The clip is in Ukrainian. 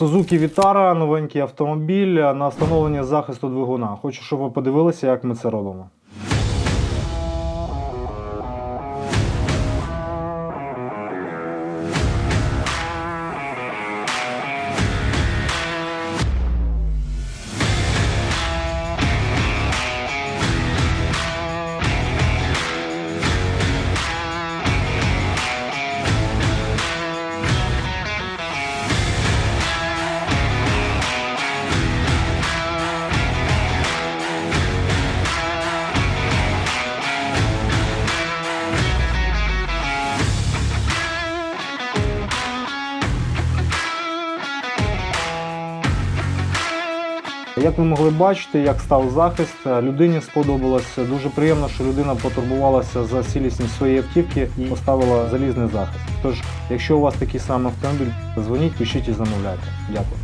Suzuki Вітара, новенький автомобіль на встановлення захисту двигуна. Хочу, щоб ви подивилися, як ми це робимо. Як ви могли бачити, як став захист, людині сподобалося. Дуже приємно, що людина потурбувалася за цілісність своєї автівки і поставила залізний захист. Тож, якщо у вас такий самий автомобіль, дзвоніть, пишіть і замовляйте. Дякую.